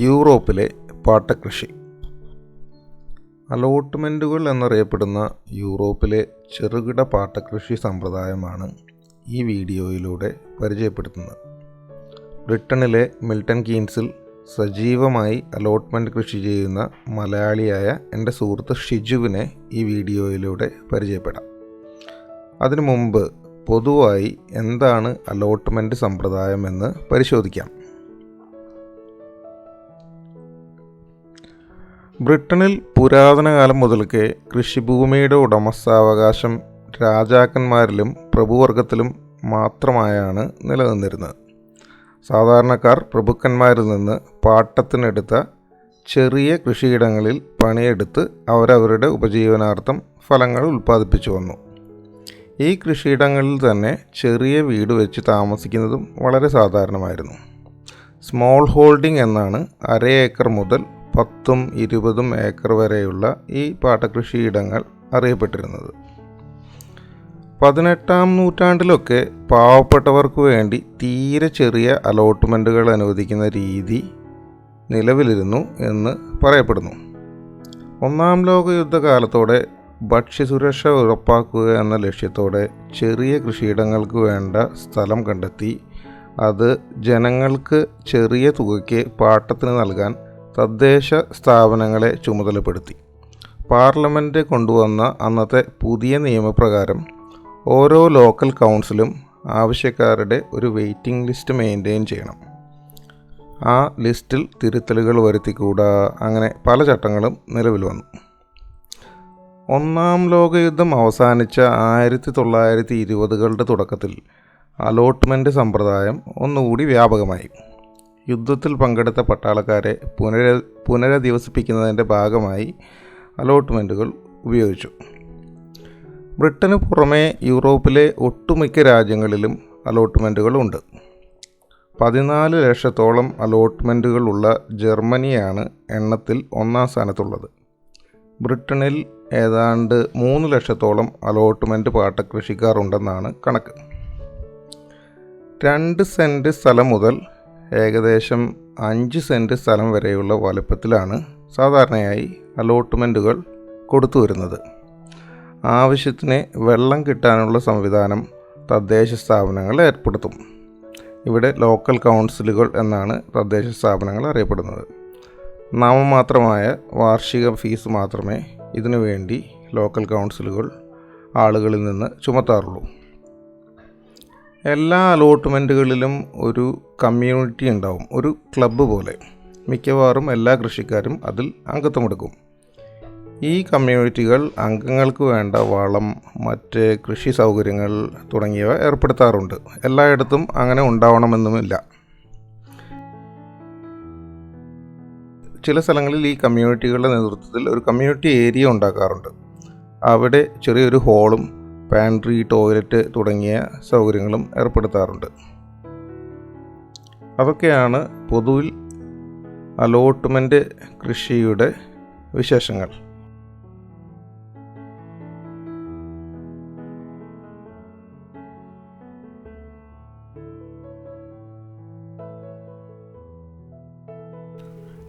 യൂറോപ്പിലെ പാട്ടകൃഷി. അലോട്ട്മെന്റുകൾ എന്നറിയപ്പെടുന്ന യൂറോപ്പിലെ ചെറുകിട പാട്ടകൃഷി സമ്പ്രദായമാണ് ഈ വീഡിയോയിലൂടെ പരിചയപ്പെടുത്തുന്നത്. ബ്രിട്ടനിലെ മിൽട്ടൺ കീൻസിൽ സജീവമായി അലോട്ട്മെന്റ് കൃഷി ചെയ്യുന്ന മലയാളിയായ എന്റെ സുഹൃത്ത് ഷിജുവിനെ ഈ വീഡിയോയിലൂടെ പരിചയപ്പെടാം. അതിനു മുമ്പ് പൊതുവായി എന്താണ് അലോട്ട്മെന്റ് സമ്പ്രദായമെന്ന് പരിശോധിക്കാം. ബ്രിട്ടനിൽ പുരാതന കാലം മുതൽക്കേ കൃഷിഭൂമിയുടെ ഉടമസ്ഥാവകാശം രാജാക്കന്മാരിലും പ്രഭുവർഗത്തിലും മാത്രമായാണ് നിലനിന്നിരുന്നത്. സാധാരണക്കാർ പ്രഭുക്കന്മാരിൽ നിന്ന് പാട്ടത്തിനെടുത്ത ചെറിയ കൃഷിയിടങ്ങളിൽ പണിയെടുത്ത് അവരവരുടെ ഉപജീവനാർത്ഥം ഫലങ്ങൾ ഉൽപ്പാദിപ്പിച്ചു വന്നു. ഈ കൃഷിയിടങ്ങളിൽ തന്നെ ചെറിയ വീട് വെച്ച് താമസിക്കുന്നതും വളരെ സാധാരണമായിരുന്നു. സ്മോൾ ഹോൾഡിംഗ് എന്നാണ് അര ഏക്കർ മുതൽ പത്തും ഇരുപതും ഏക്കർ വരെയുള്ള ഈ പാട്ടകൃഷിയിടങ്ങൾ അറിയപ്പെട്ടിരുന്നത്. പതിനെട്ടാം നൂറ്റാണ്ടിലൊക്കെ പാവപ്പെട്ടവർക്ക് വേണ്ടി തീരെ ചെറിയ അലോട്ട്മെന്റുകൾ അനുവദിക്കുന്ന രീതി നിലവിലിരുന്നു എന്ന് പറയപ്പെടുന്നു. ഒന്നാം ലോക യുദ്ധകാലത്തോടെ ഭക്ഷ്യസുരക്ഷ ഉറപ്പാക്കുക എന്ന ലക്ഷ്യത്തോടെ ചെറിയ കൃഷിയിടങ്ങൾക്ക് വേണ്ട സ്ഥലം കണ്ടെത്തി അത് ജനങ്ങൾക്ക് ചെറിയ തുകയ്ക്ക് പാട്ടത്തിന് നൽകാൻ തദ്ദേശ സ്ഥാപനങ്ങളെ ചുമതലപ്പെടുത്തി. പാർലമെന്റ് കൊണ്ടുവന്ന അന്നത്തെ പുതിയ നിയമപ്രകാരം ഓരോ ലോക്കൽ കൗൺസിലും ആവശ്യക്കാരുടെ ഒരു വെയിറ്റിംഗ് ലിസ്റ്റ് മെയിന്റെയിൻ ചെയ്യണം. ആ ലിസ്റ്റിൽ തിരുത്തലുകൾ വരുത്തിക്കൂടാ അങ്ങനെ പല ചട്ടങ്ങളും നിലവിൽ വന്നു. ഒന്നാം ലോകയുദ്ധം അവസാനിച്ച ആയിരത്തി തൊള്ളായിരത്തി ഇരുപതുകളുടെ തുടക്കത്തിൽ അലോട്ട്മെന്റ് സമ്പ്രദായം ഒന്നുകൂടി വ്യാപകമായി. യുദ്ധത്തിൽ പങ്കെടുത്ത പട്ടാളക്കാരെ പുനര പുനരധിവസിപ്പിക്കുന്നതിന്റെ ഭാഗമായി അലോട്ട്മെന്റുകൾ ഉപയോഗിച്ചു. ബ്രിട്ടന് പുറമെ യൂറോപ്പിലെ ഒട്ടുമിക്ക രാജ്യങ്ങളിലും അലോട്ട്മെന്റുകൾ ഉണ്ട്. പതിനാല് ലക്ഷത്തോളം അലോട്ട്മെന്റുകളുള്ള ജർമ്മനിയാണ് എണ്ണത്തിൽ ഒന്നാം സ്ഥാനത്തുള്ളത്. ബ്രിട്ടനിൽ ഏതാണ്ട് മൂന്ന് ലക്ഷത്തോളം അലോട്ട്മെന്റ് പാട്ടകൃഷിക്കാർ ഉണ്ടെന്നാണ് കണക്ക്. രണ്ട് സെന്റ് സ്ഥലം മുതൽ ഏകദേശം അഞ്ച് സെന്റ് സ്ഥലം വരെയുള്ള വലുപ്പത്തിലാണ് സാധാരണയായി അലോട്ട്മെന്റുകൾ കൊടുത്തു വരുന്നത്. ആവശ്യത്തിന് വെള്ളം കിട്ടാനുള്ള സംവിധാനം തദ്ദേശ സ്ഥാപനങ്ങൾ ഏർപ്പെടുത്തും. ഇവിടെ ലോക്കൽ കൗൺസിലുകൾ എന്നാണ് തദ്ദേശ സ്ഥാപനങ്ങൾ അറിയപ്പെടുന്നത്. നാമമാത്രമായ വാർഷിക ഫീസ് മാത്രമേ ഇതിനു വേണ്ടി ലോക്കൽ കൗൺസിലുകൾ ആളുകളിൽ നിന്ന് ചുമത്താറുള്ളൂ. എല്ലാ അലോട്ട്മെന്റുകളിലും ഒരു കമ്മ്യൂണിറ്റി ഉണ്ടാവും ഒരു ക്ലബ്ബ് പോലെ. മിക്കവാറും എല്ലാ കൃഷിക്കാരും അതിൽ അംഗത്വമെടുക്കും ഈ കമ്മ്യൂണിറ്റികൾ അംഗങ്ങൾക്ക് വേണ്ട വളം മറ്റ് കൃഷി സൗകര്യങ്ങൾ തുടങ്ങിയവ ഏർപ്പെടുത്താറുണ്ട്. എല്ലായിടത്തും അങ്ങനെ ഉണ്ടാവണമെന്നുമില്ല. ചില സ്ഥലങ്ങളിൽ ഈ കമ്മ്യൂണിറ്റികളുടെ നേതൃത്വത്തിൽ ഒരു കമ്മ്യൂണിറ്റി ഏരിയ ഉണ്ടാക്കാറുണ്ട്. അവിടെ ചെറിയൊരു ഹോളും പാൻട്രി ടോയ്ലറ്റ് തുടങ്ങിയ സൗകര്യങ്ങളും ഏർപ്പെടുത്താറുണ്ട്. അതൊക്കെയാണ് പൊതുവിൽ അലോട്ട്മെന്റ് കൃഷിയുടെ വിശേഷങ്ങൾ.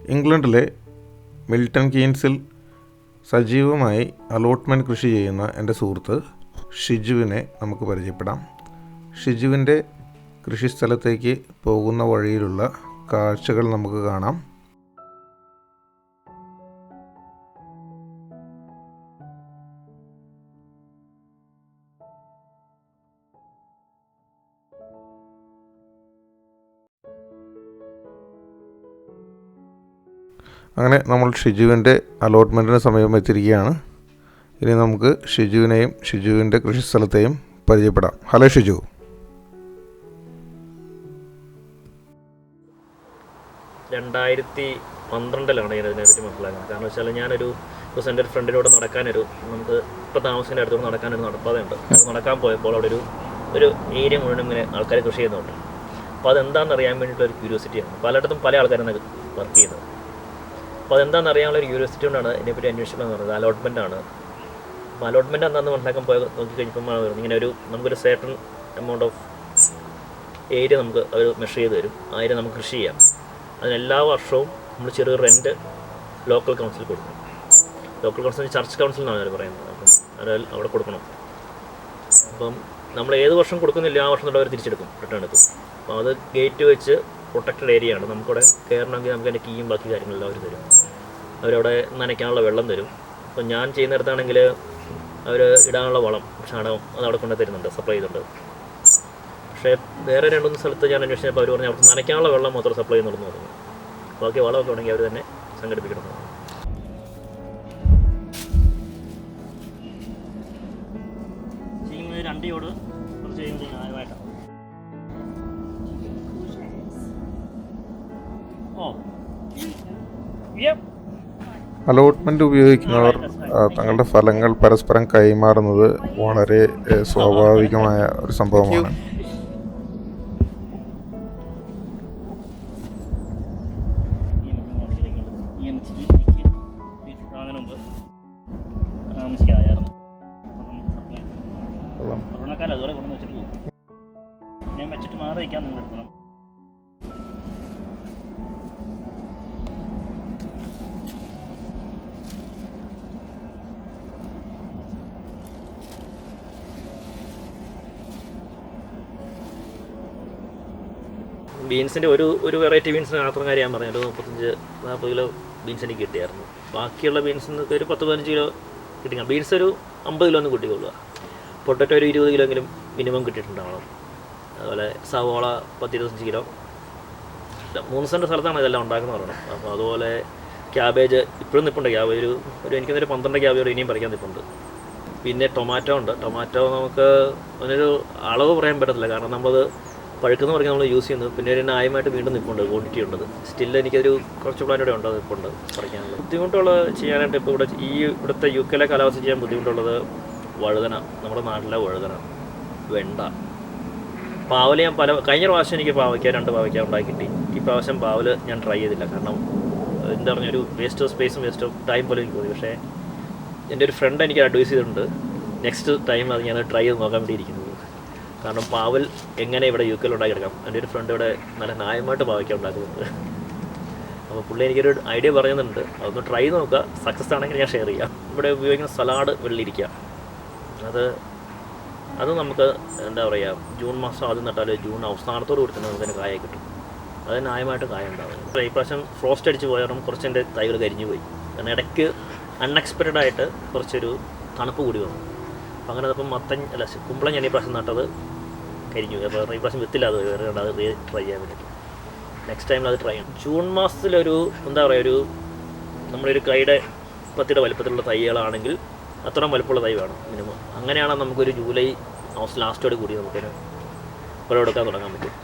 ഇംഗ്ലണ്ടിലെ മിൽട്ടൺ കീൻസിൽ സജീവമായി അലോട്ട്മെന്റ് കൃഷി ചെയ്യുന്ന എന്റെ സുഹൃത്ത് ഷിജുവിനെ നമുക്ക് പരിചയപ്പെടാം. ഷിജുവിന്റെ കൃഷിസ്ഥലത്തേക്ക് പോകുന്ന വഴിയിലുള്ള കാഴ്ചകൾ നമുക്ക് കാണാം. അങ്ങനെ നമ്മൾ ഷിജുവിന്റെ അലോട്ട്മെന്റിന് സമയം എത്തിയിരിക്കുകയാണ്. ഇനി നമുക്ക് ഷിജുവിനെയും ഷിജുവിന്റെ കൃഷിസ്ഥലത്തെയും പരിചയപ്പെടാം. ഹലോ ഷിജു. രണ്ടായിരത്തി പന്ത്രണ്ടിലാണ് ഞാൻ ഇതിനെപ്പറ്റി മനസ്സിലാക്കുന്നത്. കാരണം വെച്ചാൽ ഞാനൊരു ദിവസം എന്റെ ഒരു ഫ്രണ്ടിനോട് നടക്കാനൊരു നമുക്ക് ഇപ്പോൾ താമസിക്കുന്ന അടുത്തോട് നടക്കാനൊരു നടപ്പാതയുണ്ട്. അത് നടക്കാൻ പോയപ്പോൾ അവിടെ ഒരു ഒരു ഏരിയ മുഴുവൻ ഇങ്ങനെ ആൾക്കാർ കൃഷി ചെയ്യുന്നുണ്ട്. അപ്പോൾ അതെന്താണെന്ന് അറിയാൻ വേണ്ടിയിട്ടുള്ള ഒരു ക്യൂരിയോസിറ്റിയാണ് പലയിടത്തും പല ആൾക്കാരാണ് വർക്ക് ചെയ്യുന്നത്. അപ്പോൾ അതെന്താണെന്ന് അറിയാനുള്ള ഒരു ക്യൂരിയോസിറ്റി കൊണ്ടാണ് ഇതിനെപ്പറ്റി അന്വേഷിക്കണം എന്ന് പറഞ്ഞത്. അലോട്ട്മെന്റ് ആണ്. അപ്പോൾ അലോട്ട്മെന്റ് എന്താണെന്ന് മനസ്സിലാക്കാൻ പോയ നോക്കി കഴിഞ്ഞപ്പോൾ ഇങ്ങനെ ഒരു നമുക്കൊരു സേട്ടൺ എമൗണ്ട് ഓഫ് ഏരിയ നമുക്ക് അവർ മെഷർ ചെയ്ത് തരും. ആ ഏരിയ നമുക്ക് കൃഷി ചെയ്യാം. അതിന് എല്ലാ വർഷവും നമ്മൾ ചെറിയ റെന്റ് ലോക്കൽ കൗൺസിൽ കൊടുക്കും. ലോക്കൽ കൗൺസിൽ ചർച്ച് കൗൺസിൽ എന്നാണ് അവർ പറയുന്നത്. അപ്പം അത് അവിടെ കൊടുക്കണം. അപ്പം നമ്മൾ ഏത് വർഷം കൊടുക്കുന്നില്ല ആ വർഷം തൊട്ട് അവർ തിരിച്ചെടുക്കും റിട്ടേൺ എടുക്കും. അപ്പോൾ അത് ഗേറ്റ് വെച്ച് പ്രൊട്ടക്റ്റഡ് ഏരിയ ആണ്. നമുക്കവിടെ കയറണമെങ്കിൽ നമുക്ക് അതിന്റെ കീയും ബാക്കി കാര്യങ്ങളെല്ലാം അവർ തരും. അവരവിടെ നനയ്ക്കാനുള്ള വെള്ളം തരും. അപ്പം ഞാൻ ചെയ്യുന്നിടത്താണെങ്കിൽ അവർ ഇടാനുള്ള വളം ചാണകം അത് അവിടെ കൊണ്ടു തരുന്നുണ്ട് സപ്ലൈ ചെയ്യുന്നുണ്ട് പക്ഷേ വേറെ രണ്ട് മൂന്ന് സ്ഥലത്ത് ഞാൻ അന്വേഷിച്ചപ്പോൾ അവർ പറഞ്ഞു അവർക്ക് നനയ്ക്കാനുള്ള വെള്ളം മാത്രം സപ്ലൈ ചെയ്യുന്നുണ്ടെന്ന് പറഞ്ഞു. ബാക്കി വളമൊക്കെ ഉണ്ടെങ്കിൽ അവർ തന്നെ സംഘടിപ്പിക്കണം അലോട്ട്മെന്റ് രണ്ടിയോട് കുറച്ച് ഓ. യെപ്പ് അലോട്ട്മെന്റ് ഉപയോഗിക്കുന്നവർ തങ്ങളുടെ ഫലങ്ങൾ പരസ്പരം കൈമാറുന്നത് വളരെ സ്വാഭാവികമായ ഒരു സംഭവമാണ്. കൊറോണക്കാലം അതുപോലെ കൊണ്ടു വെച്ചിട്ട് പോകും ഞാൻ വെച്ചിട്ട് മാറി നിങ്ങൾ എടുക്കണം ബീൻസിന്റെ ഒരു ഒരു വെറൈറ്റി ബീൻസിന് മാത്രം കാര്യം ഞാൻ പറഞ്ഞു. ഒരു മുപ്പത്തഞ്ച് നാൽപ്പത് കിലോ ബീൻസ് എനിക്ക് കിട്ടിയായിരുന്നു. ബാക്കിയുള്ള ബീൻസിനൊക്കെ ഒരു പത്ത് പതിനഞ്ച് കിലോ കിട്ടി ബീൻസ് ഒരു അമ്പത് കിലോ ഒന്നും കിട്ടിക്കൊള്ളുക. പൊട്ടറ്റോ ഒരു ഇരുപത് കിലോ എങ്കിലും മിനിമം കിട്ടിയിട്ടുണ്ടാവണം. അതുപോലെ സവോള പത്ത് ഇരുപത്തഞ്ച് കിലോ. മൂന്ന് സെന്റ് സ്ഥലത്താണ് ഇതെല്ലാം ഉണ്ടാക്കുന്നത് പറയണം അപ്പോൾ അതുപോലെ ക്യാബേജ് ഇപ്പോഴും നിൽപ്പുണ്ട് ക്യാബേജ് ഒരു ഒരു എനിക്കൊന്നൊരു പന്ത്രണ്ട് ക്യാബേജ് ഇനിയും പറിക്കാൻ നിൽപ്പുണ്ട് പിന്നെ ടൊമാറ്റോ ഉണ്ട്. ടൊമാറ്റോ നമുക്ക് അതിനൊരു അളവ് പറയാൻ പറ്റത്തില്ല. കാരണം നമ്മളത് പഴുക്കുന്ന പറഞ്ഞാൽ നമ്മൾ യൂസ് ചെയ്യുന്നത്. പിന്നെ ഒരു ന്യായമായിട്ട് വീണ്ടും നിൽപ്പുണ്ട് ക്വാണ്ടിറ്റി ഉണ്ട് സ്റ്റിൽ എനിക്കൊരു കുറച്ച് പ്ലാൻ പ്ലാനോടെ ഉണ്ട് നിൽപ്പുണ്ട് പറിക്കാനുള്ളത്. ബുദ്ധിമുട്ടുള്ള ചെയ്യാനായിട്ട് ഇപ്പോൾ ഇവിടെ ഈ ഇവിടുത്തെ യു കെയിലെ കാലാവസ്ഥ ചെയ്യാൻ ബുദ്ധിമുട്ടുള്ളത് വഴുതന. നമ്മുടെ നാട്ടിലെ വഴുതന. വെണ്ട. പാവൽ ഞാൻ പല കഴിഞ്ഞ പ്രാവശ്യം എനിക്ക് പാവയ്ക്ക രണ്ട് പാവയ്ക്ക ഉണ്ടാക്കി കിട്ടി. ഈ പ്രാവശ്യം പാവൽ ഞാൻ ട്രൈ ചെയ്തില്ല. കാരണം എന്താ പറഞ്ഞ ഒരു വേസ്റ്റ് ഓഫ് സ്പേസും വേസ്റ്റ് ഓഫ് ടൈം പോലെ എനിക്ക് തോന്നി. പക്ഷേ എന്റെ ഒരു ഫ്രണ്ട് എനിക്ക് അഡ്വൈസ് ചെയ്തിട്ടുണ്ട്. നെക്സ്റ്റ് ടൈം അത് ഞാൻ ട്രൈ ചെയ്ത് നോക്കാൻ വേണ്ടി ഇരിക്കുന്നത് കാരണം പാവൽ എങ്ങനെ ഇവിടെ യു കെയിൽ ഉണ്ടാക്കിയെടുക്കാം? എന്റെ ഒരു ഫ്രണ്ട് ഇവിടെ നല്ല ന്യായമായിട്ട് പാവയ്ക്ക ഉണ്ടാക്കുന്നത്. അപ്പോൾ പുള്ളി എനിക്കൊരു ഐഡിയ പറയുന്നുണ്ട് അതൊന്ന് ട്രൈ നോക്കുക. സക്സസ് ആണെങ്കിൽ ഞാൻ ഷെയർ ചെയ്യാം. ഇവിടെ ഉപയോഗിക്കുന്ന സലാഡ് വെള്ളിരിക്കുക അത് അത് നമുക്ക് എന്താ പറയുക ജൂൺ മാസം ആദ്യം നട്ടാൽ ജൂൺ അവസാനത്തോട് കൂടി തന്നെ നമുക്കതിന് കായ കിട്ടും. അത് ന്യായമായിട്ട് കായ ഉണ്ടാവും ഈ പ്രാവശ്യം ഫ്രോസ്റ്റ് അടിച്ച് പോയാലും കുറച്ച് എന്റെ തൈകൾ കരിഞ്ഞു പോയി. കാരണം ഇടയ്ക്ക് അൺഎക്സ്പെക്റ്റഡ് ആയിട്ട് കുറച്ചൊരു തണുപ്പ് കൂടി വന്നു. അപ്പോൾ അങ്ങനെ അപ്പം മത്തൻ അല്ല കുമ്പളം ഞാൻ ഈ പ്രാവശ്യം നട്ടത് കരിഞ്ഞു. അപ്പോൾ ഈ പ്രാവശ്യം വേറെ അത് റീ ട്രൈ ചെയ്യാൻ വേണ്ടിയിട്ട് നെക്സ്റ്റ് ടൈമിൽ അത് ട്രൈ ചെയ്യണം. ജൂൺ മാസത്തിലൊരു എന്താ പറയുക ഒരു നമ്മുടെ ഒരു കൈയുടെ പത്തിയുടെ വലുപ്പത്തിലുള്ള തൈകളാണെങ്കിൽ അത്രയും വലുപ്പമുള്ള തൈ വേണം മിനിമം അങ്ങനെയാണ് നമുക്കൊരു ജൂലൈ ലാസ്റ്റോട് കൂടി നമുക്കൊരു വിളവെടുക്കാൻ തുടങ്ങാൻ പറ്റും.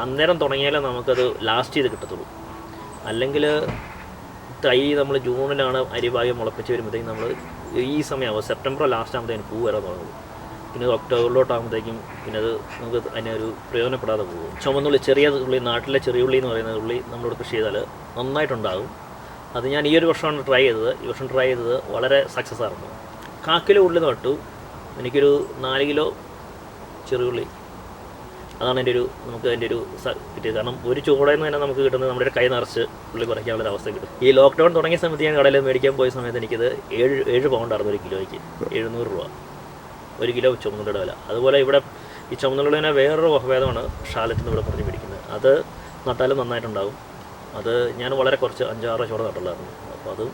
അന്നേരം തുടങ്ങിയാലേ നമുക്കത് ലാസ്റ്റ് ചെയ്ത് കിട്ടത്തുള്ളൂ. അല്ലെങ്കിൽ തൈ നമ്മൾ ജൂണിലാണ് അരിഭാഗ്യം മുളപ്പിച്ച് വരുമ്പോഴത്തേക്കും നമ്മൾ ഈ സമയമാവും സെപ്റ്റംബർ ലാസ്റ്റ് ആകുമ്പോഴത്തേക്കും പൂ വരാൻ തുടങ്ങും. പിന്നെ ഒക്ടോബറിലോട്ടാകുമ്പോഴത്തേക്കും പിന്നെ അത് നമുക്ക് അതിനൊരു പ്രയോജനപ്പെടാതെ പോകും. ചുമന്നുള്ളി ചെറിയ ഉള്ളി നാട്ടിലെ ചെറിയ ഉള്ളി എന്ന് പറയുന്ന ഉള്ളി നമ്മളിവിടെ കൃഷി ചെയ്താൽ നന്നായിട്ടുണ്ടാകും. അത് ഞാൻ ഈ ഒരു വർഷമാണ് ട്രൈ ചെയ്തത്. ഈ വർഷം ട്രൈ ചെയ്തത് വളരെ സക്സസ് ആയിരുന്നു. കാക്കിലെ ഉള്ളി നട്ടു. എനിക്കൊരു നാല് കിലോ ചെറിയ ഉള്ളി. അതാണ് എന്റെ ഒരു നമുക്ക് അതിന്റെ ഒരു കിട്ടിയത്. കാരണം ഒരു ചൂടയിൽ നിന്ന് തന്നെ നമുക്ക് കിട്ടുന്നത് നമ്മുടെ കൈ നിറച്ച് ഉള്ളി കുറയ്ക്കാനുള്ള അവസ്ഥ കിട്ടും. ഈ ലോക്ക്ഡൗൺ തുടങ്ങിയ സമയത്ത് ഞാൻ കടയിൽ മേടിക്കാൻ പോയ സമയത്ത് എനിക്കത് ഏഴ് ഏഴ് പൗണ്ടായിരുന്നു ഒരു കിലോയ്ക്ക്. എഴുന്നൂറ് രൂപ. ഒരു കിലോ ചുമന്നുള്ളിയുടെ വില. അതുപോലെ ഇവിടെ ഈ ചുമന്നുള്ളിനെ വേറൊരു വകഭേദമാണ് ഷാലറ്റ് ഇവിടെ പറഞ്ഞ് പിടിക്കുന്നത്. അത് നട്ടാലും നന്നായിട്ടുണ്ടാകും അത് ഞാൻ വളരെ കുറച്ച് അഞ്ചാറ് ചോറ് നട്ടുള്ളായിരുന്നു അപ്പോൾ അത്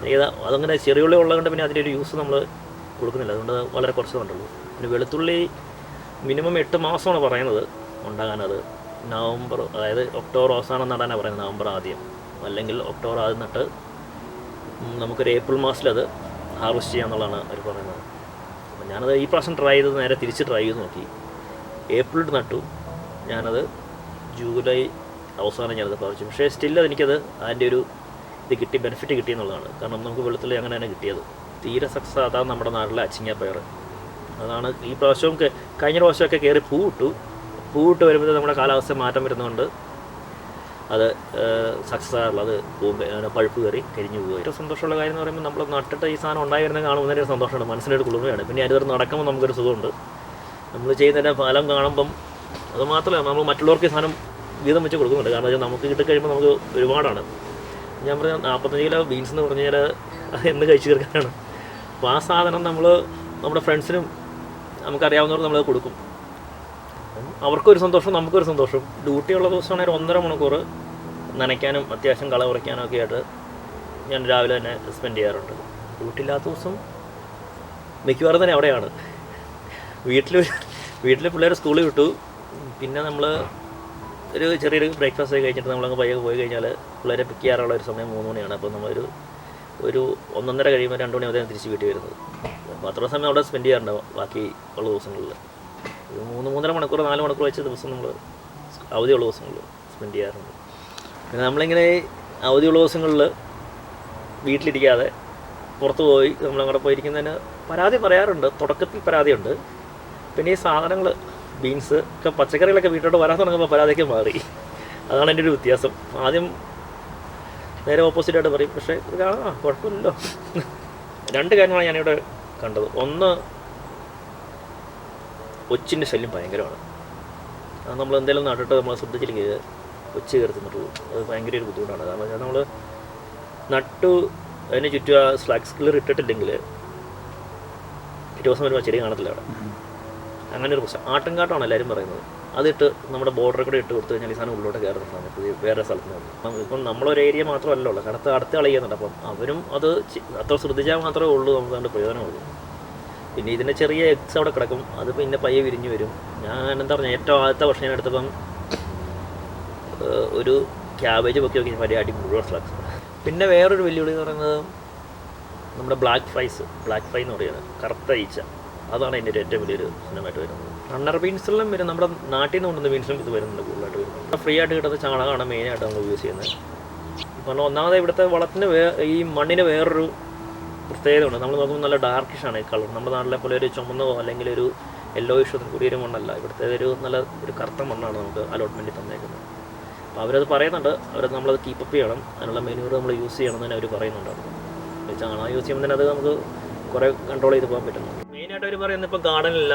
എനിക്ക് അതങ്ങനെ ചെറിയുള്ളി ഉള്ളതുകൊണ്ട് പിന്നെ അതിന്റെ ഒരു യൂസ് നമ്മൾ കൊടുക്കുന്നില്ല. അതുകൊണ്ട് വളരെ കുറച്ച് നട്ടുള്ളൂ. പിന്നെ വെളുത്തുള്ളി മിനിമം എട്ട് മാസമാണ് പറയുന്നത് ഉണ്ടാകാനത്. നവംബർ അതായത് ഒക്ടോബർ അവസാനം നടാനാണ് പറയുന്നത് നവംബർ ആദ്യം. അല്ലെങ്കിൽ ഒക്ടോബർ ആദ്യം നട്ട് നമുക്കൊരു ഏപ്രിൽ മാസത്തിലത് ഹാർവെസ്റ്റ് ചെയ്യാന്നുള്ളതാണ് അവർ പറയുന്നത്. അപ്പോൾ ഞാനത് ഈ പ്രാവശ്യം ട്രൈ ചെയ്തത് നേരെ തിരിച്ച് ട്രൈ ചെയ്ത് നോക്കി. ഏപ്രിൽ നട്ടു. ഞാനത് ജൂലൈ അവസാനം ഞാനത് പറിച്ചു പക്ഷേ സ്റ്റിൽ അതെനിക്കത് അതിന്റെ ഒരു ഇത് കിട്ടി ബെനിഫിറ്റ് കിട്ടി എന്നുള്ളതാണ്. കാരണം നമുക്ക് വെള്ളത്തിൽ അങ്ങനെ തന്നെ കിട്ടിയത്. തീരെ സക്സസ് അതാണ് നമ്മുടെ നാട്ടിലെ അച്ചിങ്ങ പയർ അതാണ് ഈ പ്രാവശ്യവും കെ- കഴിഞ്ഞ പ്രാവശ്യമൊക്കെ കയറി പൂവിട്ടു. പൂവിട്ട് വരുമ്പോൾ നമ്മുടെ കാലാവസ്ഥ മാറ്റം വരുന്നതുകൊണ്ട് അത് സക്സസ് ആയുള്ളത് അത് പഴുപ്പ് കയറി കരിഞ്ഞു പോകുക ഏറ്റവും സന്തോഷമുള്ള കാര്യം എന്ന് പറയുമ്പോൾ നമ്മൾ നട്ടിട്ട് ഈ സാധനം ഉണ്ടായി വരുന്നത് കാണുമ്പോൾ തന്നെ ഒരു സന്തോഷമാണ് മനസ്സിനൊരു കുളിർമയാണ്. പിന്നെ അതിൽ നടക്കുമ്പോൾ നമുക്കൊരു സുഖമുണ്ട്. നമ്മൾ ചെയ്യുന്നതിന്റെ ഫലം കാണുമ്പം അത് മാത്രമല്ല നമ്മൾ മറ്റുള്ളവർക്ക് സാധനം വീതം വെച്ച് കൊടുക്കുന്നുണ്ട്. കാരണം വെച്ചാൽ നമുക്ക് കിട്ടിക്കഴിയുമ്പോൾ നമുക്ക് ഒരുപാടാണ്. ഞാൻ പറഞ്ഞ നാൽപ്പത്തഞ്ച് കിലോ ബീൻസ് എന്ന് പറഞ്ഞാൽ അത് എന്ന് കഴിച്ചു തീർക്കാനാണ്. അപ്പോൾ ആ സാധനം നമ്മൾ നമ്മുടെ ഫ്രണ്ട്സിനും നമുക്കറിയാവുന്നവർ നമ്മൾ കൊടുക്കും. അവർക്കൊരു സന്തോഷം നമുക്കൊരു സന്തോഷം. ഡ്യൂട്ടിയുള്ള ദിവസമാണെങ്കിൽ ഒന്നര മണിക്കൂർ നനയ്ക്കാനും അത്യാവശ്യം കള കുറയ്ക്കാനും ഒക്കെ ആയിട്ട് ഞാൻ രാവിലെ തന്നെ സ്പെൻഡ് ചെയ്യാറുണ്ട്. ഡ്യൂട്ടി ഇല്ലാത്ത ദിവസം മിക്കവാറും തന്നെ അവിടെയാണ്. വീട്ടിൽ വീട്ടിലെ പിള്ളേർ സ്കൂളിൽ വിട്ടു. പിന്നെ നമ്മൾ ഒരു ചെറിയൊരു ബ്രേക്ക്ഫാസ്റ്റ് കഴിഞ്ഞിട്ട് നമ്മളങ്ങ് പയ്യെ പോയി കഴിഞ്ഞാൽ പിള്ളേരെ പിക്ക് ചെയ്യാറുള്ള ഒരു സമയം മൂന്ന് മണിയാണ്. അപ്പോൾ നമ്മളൊരു ഒരു ഒന്നൊന്നര കഴിയുമ്പോൾ രണ്ട് മണി ആവുമ്പോൾ തിരിച്ച് വീട്ടിൽ വരുന്നത്. അപ്പോൾ അത്ര സമയം അവിടെ സ്പെൻഡ് ചെയ്യാറുണ്ടാവും ബാക്കി ഉള്ള ദിവസങ്ങളിൽ ഒരു മൂന്ന് മൂന്നര മണിക്കൂർ നാല് മണിക്കൂർ വെച്ച് ദിവസം നമ്മൾ അവധിയുള്ള ദിവസങ്ങളിൽ സ്പെൻഡ് ചെയ്യാറുണ്ട്. പിന്നെ നമ്മളിങ്ങനെ അവധിയുള്ള ദിവസങ്ങളിൽ വീട്ടിലിരിക്കാതെ പുറത്ത് പോയി നമ്മളങ്ങോട്ട് പോയിരിക്കുന്നതിന് പരാതി പറയാറുണ്ട്. തുടക്കത്തിൽ പരാതിയുണ്ട്. പിന്നെ ഈ സാധനങ്ങൾ ബീൻസ് ഒക്കെ പച്ചക്കറികളൊക്കെ വീട്ടിലോട്ട് വരാൻ തുടങ്ങുമ്പോൾ പരാതിയൊക്കെ മാറി. അതാണ് എന്റെ ഒരു വ്യത്യാസം. ആദ്യം നേരെ ഓപ്പോസിറ്റായിട്ട് പറയും പക്ഷേ ആ കുഴപ്പമില്ലല്ലോ. രണ്ട് കാര്യങ്ങളാണ് ഞാനിവിടെ കണ്ടത്. ഒന്ന് ഒച്ചിന്റെ ശല്യം ഭയങ്കരമാണ്. അത് നമ്മൾ എന്തെങ്കിലും നട്ടിട്ട് നമ്മൾ ശ്രദ്ധിച്ചില്ലെങ്കിൽ ഒച്ച കയറി പോകും. അത് ഭയങ്കര ഒരു ബുദ്ധിമുട്ടാണ്. കാരണം വെച്ചാൽ നമ്മൾ നട്ടു അതിന് ചുറ്റും ആ സ്ലാക്സ് കിളർ ഇട്ടിട്ടില്ലെങ്കിൽ പിറ്റേ ദിവസം വരുമ്പോൾ ചെടി കാണത്തില്ല അവിടെ. അങ്ങനെ ഒരു പ്രശ്നം. ആട്ടുംകാട്ടാണ് എല്ലാവരും പറയുന്നത്. അതിട്ട് നമ്മുടെ ബോർഡർ കൂടെ ഇട്ട് കൊടുത്തു കഴിഞ്ഞാൽ ഈ സാധനം ഉള്ളിലോട്ട് കയറുന്ന ഇത് വേറെ സ്ഥലത്ത് നിന്ന് ഇപ്പം നമ്മളൊരു ഏരിയ മാത്രമല്ല ഉള്ളത് അടുത്ത അടുത്ത അപ്പം അവരും അത് അത്ര ശ്രദ്ധിച്ചാൽ മാത്രമേ ഉള്ളൂ. നമുക്ക് അതിന്റെ പ്രയോജനമുള്ളൂ പിന്നെ ഇതിന്റെ ചെറിയ എക്സ് അവിടെ കിടക്കും. അത് പിന്നെ പയ്യെ വിരിഞ്ഞു വരും. ഞാൻ എന്താ പറഞ്ഞാൽ ഏറ്റവും ആദ്യത്തെ വർഷം ഞാൻ എടുത്തപ്പം ഒരു ക്യാബേജ് പൊക്കി നോക്കി. വലിയ അടി മുഴുവൻ ഫ്ലക്സ് പിന്നെ വേറൊരു വെല്ലുവിളി എന്ന് പറയുന്നത് നമ്മുടെ ബ്ലാക്ക് ഫ്രൈസ് ബ്ലാക്ക് ഫ്രൈ എന്ന് പറയുന്നത് കറുത്ത ഈച്ച. അതാണ് എന്റെ ഒരു ഏറ്റവും വലിയൊരു സിനിമയായിട്ട് വരുന്നത്. റണ്ണർ ബീൻസിലും വരും നമ്മുടെ നാട്ടിൽ നിന്ന് കൊണ്ടുവന്ന ബീൻസിലും ഇത് വരുന്നുണ്ട് കൂടുതലായിട്ട് വരുന്നത്. ഫ്രീ ആയിട്ട് കിട്ടുന്ന ചാണകമാണ് മെയിനായിട്ട് നമ്മൾ യൂസ് ചെയ്യുന്നത്. കാരണം ഒന്നാമത് ഇവിടുത്തെ വളത്തിന് വേ ഈ മണ്ണിന് വേറൊരു പ്രത്യേകതയുണ്ട്. നമ്മൾ നോക്കുമ്പോൾ നല്ല ഡാർക്കിഷാണ് ഈ കളർ നമ്മുടെ നാട്ടിലെ പോലെ ഒരു ചുമന്നോ അല്ലെങ്കിൽ ഒരു യെല്ലോ ഇഷ്യൂ കൂടിയൊരു മണ്ണല്ല ഇവിടുത്തെ ഒരു നല്ല ഒരു കറുത്ത മണ്ണാണ് നമുക്ക് അലോട്ട്മെന്റിൽ തന്നേക്കുന്നത്. അപ്പോൾ അവരത് പറയുന്നുണ്ട്. അവരത് നമ്മളത് കീപ്പപ്പ് ചെയ്യണം. അതിനുള്ള മെനൂർ നമ്മൾ യൂസ് ചെയ്യണം എന്ന് തന്നെ അവർ പറയുന്നുണ്ട് ചാണകം യൂസ് ചെയ്യുമ്പോൾ തന്നെ അത് നമുക്ക് കുറേ കൺട്രോൾ ചെയ്ത് പോകാൻ പറ്റുന്നു മെയിനായിട്ട് അവർ പറയുന്നത് ഇപ്പോൾ ഗാർഡനില്ല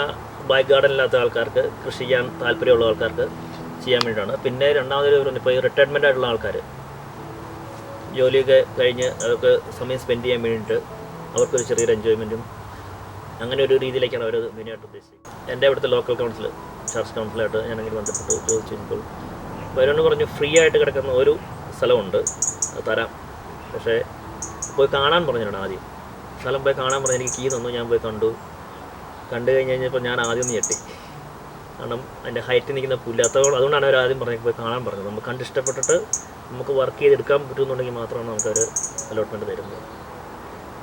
ബാക്ക് ഗാർഡൻ ഇല്ലാത്ത ആൾക്കാർക്ക് കൃഷി ചെയ്യാൻ താല്പര്യമുള്ള ആൾക്കാർക്ക് ചെയ്യാൻ വേണ്ടിയിട്ടാണ്. പിന്നെ രണ്ടാമതൊരു പറയുന്നത് ഇപ്പോൾ റിട്ടയർമെന്റ് ആയിട്ടുള്ള ആൾക്കാർ ജോലിയൊക്കെ കഴിഞ്ഞ് അവർക്ക് സമയം സ്പെൻഡ് ചെയ്യാൻ വേണ്ടിയിട്ട് അവർക്കൊരു ചെറിയൊരു എൻജോയ്മെന്റും അങ്ങനെ ഒരു രീതിയിലേക്കാണ് അവർ മെയിനായിട്ട് ഉദ്ദേശിച്ചത്. എന്റെ അവിടുത്തെ ലോക്കൽ കൗൺസിൽ ചർച്ച് കൗൺസിലായിട്ട് ഞാനങ്ങനെ ബന്ധപ്പെട്ട് ചോദിച്ചു കഴിഞ്ഞപ്പോൾ അവരോട് പറഞ്ഞു ഫ്രീ ആയിട്ട് കിടക്കുന്ന ഒരു സ്ഥലമുണ്ട് അത് തരാം. പക്ഷേ പോയി കാണാൻ പറഞ്ഞിട്ടുണ്ട് ആദ്യം. സ്ഥലം പോയി കാണാൻ പറഞ്ഞു എനിക്ക് കീ തന്നു ഞാൻ പോയി കണ്ടു. കണ്ടു കഴിഞ്ഞ് കഴിഞ്ഞപ്പോൾ ഞാൻ ആദ്യം ഒന്ന് ഞെട്ടി. കാരണം അതിന്റെ ഹൈറ്റ് നിൽക്കുന്ന പുല്ലാത്തതുകൊണ്ട് അതുകൊണ്ടാണ് അവർ ആദ്യം പറഞ്ഞത് പോയി കാണാൻ പറഞ്ഞത്. നമുക്ക് കണ്ടിഷ്ടപ്പെട്ടിട്ട് നമുക്ക് വർക്ക് ചെയ്തെടുക്കാൻ പറ്റുമെന്നുണ്ടെങ്കിൽ മാത്രമാണ് നമുക്കൊരു അലോട്ട്മെന്റ് തരുന്നത്.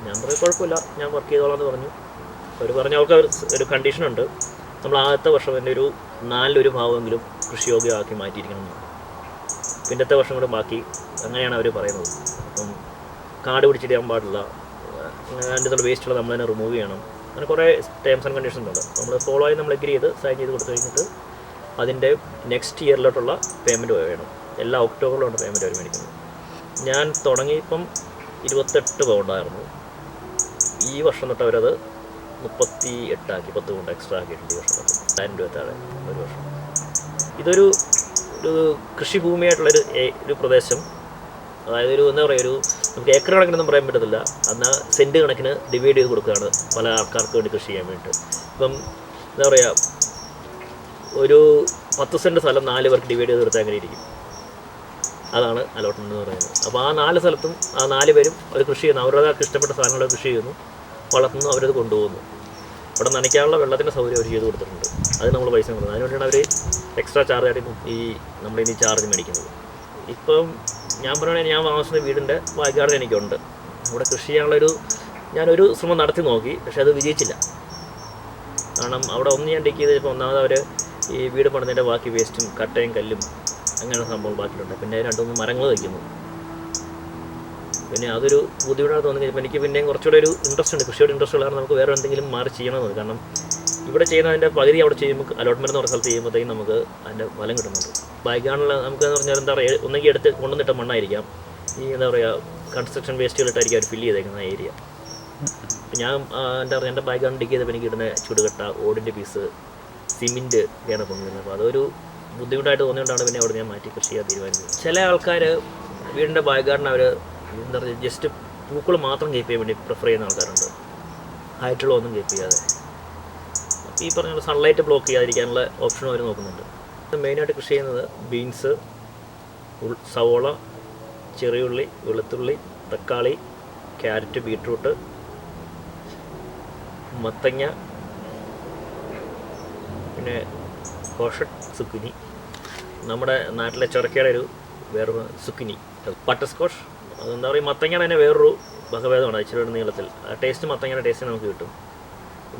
ഞാൻ പറയും കുഴപ്പമില്ല. ഞാൻ വർക്ക് ചെയ്തോളാം എന്ന് പറഞ്ഞു. അവർ പറഞ്ഞ അവർക്ക് ഒരു കണ്ടീഷനുണ്ട് നമ്മൾ ആദ്യത്തെ വർഷം തന്നെ ഒരു നാലിലൊരു ഭാഗമെങ്കിലും കൃഷിയോഗ്യമാക്കി മാറ്റിയിരിക്കണം എന്ന് പിന്നത്തെ വർഷം കൂടെ ബാക്കി. അങ്ങനെയാണ് അവർ പറയുന്നത്. അപ്പം കാട് പിടിച്ചിടാൻ പാടില്ല. അതിന്റെ വേസ്റ്റുകൾ നമ്മൾ തന്നെ റിമൂവ് ചെയ്യണം. അങ്ങനെ കുറേ ടേംസ് ആൻഡ് കണ്ടീഷൻസ് ഉണ്ട്. നമ്മൾ ഫോളോ ആയി നമ്മൾ എഗ്രി ചെയ്ത് സൈൻ ചെയ്ത് കൊടുത്തു കഴിഞ്ഞിട്ട് അതിന്റെ നെക്സ്റ്റ് ഇയറിലോട്ടുള്ള പേയ്മെന്റ് വേണം. എല്ലാ ഒക്ടോബറിലാണ് പേയ്മെന്റ് അവർ മേടിക്കുന്നത്. ഞാൻ തുടങ്ങിയപ്പം ഇരുപത്തെട്ട് പൗണ്ടായിരുന്നു ഈ വർഷം തൊട്ട് അവരത് മുപ്പത്തി എട്ടാക്കി പത്ത് കൊണ്ട് എക്സ്ട്രാ ആക്കിയിട്ടുണ്ട് ഈ വർഷം തൊട്ട് ആയിരം രൂപ താഴെ ഒരു വർഷം. ഇതൊരു ഒരു കൃഷിഭൂമിയായിട്ടുള്ളൊരു ഒരു പ്രദേശം. അതായത് ഒരു എന്താ പറയുക ഒരു നമുക്ക് ഏക്കർ കണക്കിനൊന്നും പറയാൻ പറ്റത്തില്ല. എന്നാൽ സെന്റ് കണക്കിന് ഡിവൈഡ് ചെയ്ത് കൊടുക്കുകയാണ് പല ആൾക്കാർക്ക് വേണ്ടി കൃഷി ചെയ്യാൻ വേണ്ടിയിട്ട്. ഇപ്പം എന്താ പറയുക ഒരു പത്ത് സെന്റ് സ്ഥലം നാല് പേർക്ക് ഡിവൈഡ് ചെയ്ത് കൊടുത്താൽ അങ്ങനെ ഇരിക്കും അതാണ് അലോട്ട്മെന്റ് എന്ന് പറയുന്നത്. അപ്പോൾ ആ നാല് സ്ഥലത്തും ആ നാല് പേരും അവർ കൃഷി ചെയ്യുന്നു. അവരുടെ ഇഷ്ടപ്പെട്ട സാധനങ്ങൾ കൃഷി ചെയ്യുന്നു. വളർത്തുന്നു അവരത് കൊണ്ടുപോകുന്നു. അവിടെ നനയ്ക്കാനുള്ള വെള്ളത്തിന്റെ സൗകര്യം അവർ ചെയ്ത് കൊടുത്തിട്ടുണ്ട്. അത് നമ്മൾ പൈസ കൊടുക്കുന്നത് അതിനുവേണ്ടിയാണ് അവർ എക്സ്ട്രാ ചാർജ് ആയിട്ട് ഈ നമ്മളിനി ചാർജ് മേടിക്കുന്നത്. ഇപ്പം ഞാൻ പറയുകയാണെങ്കിൽ ഞാൻ താമസിക്കുന്ന വീടിന്റെ ബാക്ക്ഗാർഡൻ എനിക്കുണ്ട്. അവിടെ കൃഷി ചെയ്യാനുള്ളൊരു ഞാനൊരു ശ്രമം നടത്തി നോക്കി പക്ഷേ അത് വിജയിച്ചില്ല. കാരണം അവിടെ ഒന്ന് ഞാൻ ടിക്ക് ചെയ്തപ്പോൾ ഒന്നാമത് അവർ ഈ വീട് പണിതിന്റെ ബാക്കി വേസ്റ്റും കട്ടയും കല്ലും അങ്ങനെ സംഭവം ബാക്കിയിട്ടുണ്ട്. പിന്നെ രണ്ട് മൂന്ന് മരങ്ങൾ വയ്ക്കുന്നു പിന്നെ അതൊരു ബുദ്ധിമുട്ടാണ് തോന്നി കഴിഞ്ഞപ്പോൾ എനിക്ക് പിന്നെയും കുറച്ചുകൂടെ ഒരു ഇൻട്രസ്റ്റ് ഉണ്ട്. കൃഷിയോട് ഇൻട്രസ്റ്റ് ഉള്ള നമുക്ക് വേറെ എന്തെങ്കിലും മാറി ചെയ്യണമെന്ന്. കാരണം ഇവിടെ ചെയ്യുന്നതിന്റെ പകുതി അവിടെ ചെയ്യുമ്പോൾ അലോട്ട്മെന്റ് എന്ന് പറഞ്ഞ സ്ഥലത്ത് ചെയ്യുമ്പോഴത്തേക്കും നമുക്ക് അതിന്റെ ഫലം കിട്ടുന്നുണ്ട്. ബാക്കിയാണുള്ള നമുക്ക് എന്ന് പറഞ്ഞാൽ എന്താ പറയുക ഒന്നെങ്കിൽ എടുത്ത് കൊണ്ടുവന്നിട്ട മണ്ണായിരിക്കാം. ഈ എന്താ പറയുക കൺസ്ട്രക്ഷൻ വേസ്റ്റുകളിട്ടായിരിക്കും അവർ ഫില്ല് ചെയ്തേക്കുന്ന ഏരിയ ഞാൻ എന്താ പറയുക എന്റെ ബാക്ക്ഗ്രൗണ്ട് ഡിഗ് ചെയ്തപ്പോൾ എനിക്ക് ഇടുന്ന ചുടുകട്ട ഓടിന്റെ പീസ് സിമെന്റ് ഒക്കെയാണ് പൊങ്ങുന്നത് അപ്പോൾ അതൊരു ബുദ്ധിമുട്ടായിട്ട് തോന്നിയോണ്ടാണ് പിന്നെ അവിടെ ഞാൻ മാറ്റി കൃഷി ചെയ്യാൻ തീരുമാനിച്ചത്. ചില ആൾക്കാർ വീടിന്റെ ബാക്ക് ഗാർഡൻ അവർ എന്താ പറയുക ജസ്റ്റ് പൂക്കൾ മാത്രം കീപ്പ് ചെയ്യാൻ വേണ്ടി പ്രിഫർ ചെയ്യുന്ന ആൾക്കാരുണ്ട്. ഹൈറ്റുള്ള ഒന്നും കീപ്പ് ചെയ്യാതെ. ഈ പറഞ്ഞ സൺലൈറ്റ് ബ്ലോക്ക് ചെയ്യാതിരിക്കാനുള്ള ഓപ്ഷനും അവർ നോക്കുന്നുണ്ട്. മെയിനായിട്ട് കൃഷി ചെയ്യുന്നത് ബീൻസ് സവോള ചെറിയുള്ളി വെളുത്തുള്ളി തക്കാളി ക്യാരറ്റ് ബീട്രൂട്ട് മത്തങ്ങ പിന്നെ കോഷട്ട് സുക്കുനി. നമ്മുടെ നാട്ടിലെ ചൊരക്കയുടെ ഒരു വേറൊരു സുക്കിനി. ബട്ടർസ്കോഷ് അതെന്താ പറയുക മത്തങ്ങയുടെ തന്നെ വേറൊരു വകഭേദമാണ് ഇച്ചിരി നീളത്തിൽ. ടേസ്റ്റ് മത്തങ്ങയുടെ ടേസ്റ്റ് നമുക്ക് കിട്ടും.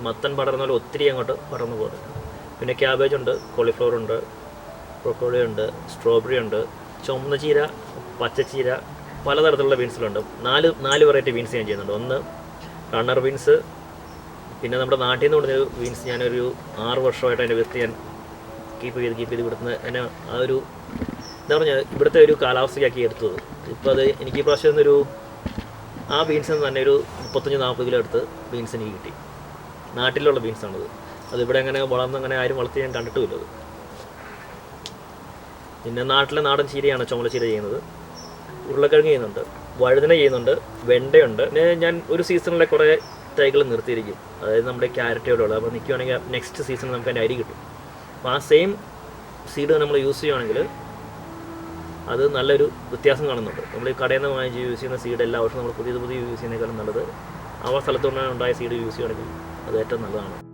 മത്തൻ പടർന്ന പോലെ ഒത്തിരി അങ്ങോട്ട് പടർന്നു പോകും പിന്നെ ക്യാബേജ് ഉണ്ട് കോളിഫ്ലവർ ഉണ്ട് ബ്രൊക്കോളി ഉണ്ട് സ്ട്രോബെറി ഉണ്ട് ചുമന്ന ചീര പച്ചച്ചീര പലതരത്തിലുള്ള ബീൻസിലുണ്ട് നാല് നാല് വെറൈറ്റി ബീൻസ് ഞാൻ ചെയ്യുന്നുണ്ട്. ഒന്ന് റണ്ണർ ബീൻസ് പിന്നെ നമ്മുടെ നാട്ടിൽ നിന്ന് കൊടുത്തൊരു ബീൻസ് ഞാനൊരു ആറ് വർഷമായിട്ട് അതിന്റെ വിത്ത് ഞാൻ കീപ്പ് ചെയ്ത് കീപ്പ് ചെയ്ത് ഇവിടുന്ന് എന്നെ ആ ഒരു എന്താ പറഞ്ഞാൽ ഇവിടുത്തെ ഒരു കാലാവസ്ഥയ്ക്കാക്കി എടുത്തത്. ഇപ്പോൾ അത് എനിക്ക് ഈ പ്രാവശ്യം ഒരു ആ ബീൻസിൽ നിന്ന് തന്നെ ഒരു മുപ്പത്തഞ്ച് നാൽപ്പത് കിലോ എടുത്ത് ബീൻസ് എനിക്ക് കിട്ടി. നാട്ടിലുള്ള ബീൻസാണത് അത് ഇവിടെ അങ്ങനെ വളർന്ന് അങ്ങനെ ആരും വളർത്തി ഞാൻ കണ്ടിട്ടുമില്ല അത്. പിന്നെ നാട്ടിലെ നാടൻ ചീരയാണ് ചുമലച്ചീര ചെയ്യുന്നത്. ഉരുളക്കിഴങ്ങ് ചെയ്യുന്നുണ്ട്. വഴുതന ചെയ്യുന്നുണ്ട്. വെണ്ടയുണ്ട്. പിന്നെ ഞാൻ ഒരു സീസണിലെ കുറേ തൈകൾ നിർത്തിയിരിക്കും. അതായത് നമ്മുടെ ക്യാരറ്റുകളുള്ളത് അപ്പോൾ നിൽക്കുകയാണെങ്കിൽ നെക്സ്റ്റ് സീസണിൽ നമുക്ക് അതിന്റെ അരി കിട്ടും. അപ്പോൾ ആ സെയിം സീഡ് നമ്മൾ യൂസ് ചെയ്യുകയാണെങ്കിൽ അത് നല്ലൊരു വ്യത്യാസം കാണുന്നുണ്ട്. നമ്മൾ ഈ കടയിൽ നിന്ന് വാങ്ങിച്ച് യൂസ് ചെയ്യുന്ന സീഡ് എല്ലാ വർഷവും നമ്മൾ പുതിയത് പുതിയ യൂസ് ചെയ്യുന്നതിനേക്കാളും നല്ലത് ആ സ്ഥലത്തുണ്ടായ സീഡ് യൂസ് ചെയ്യുകയാണെങ്കിൽ അത് ഏറ്റവും നല്ലതാണ്.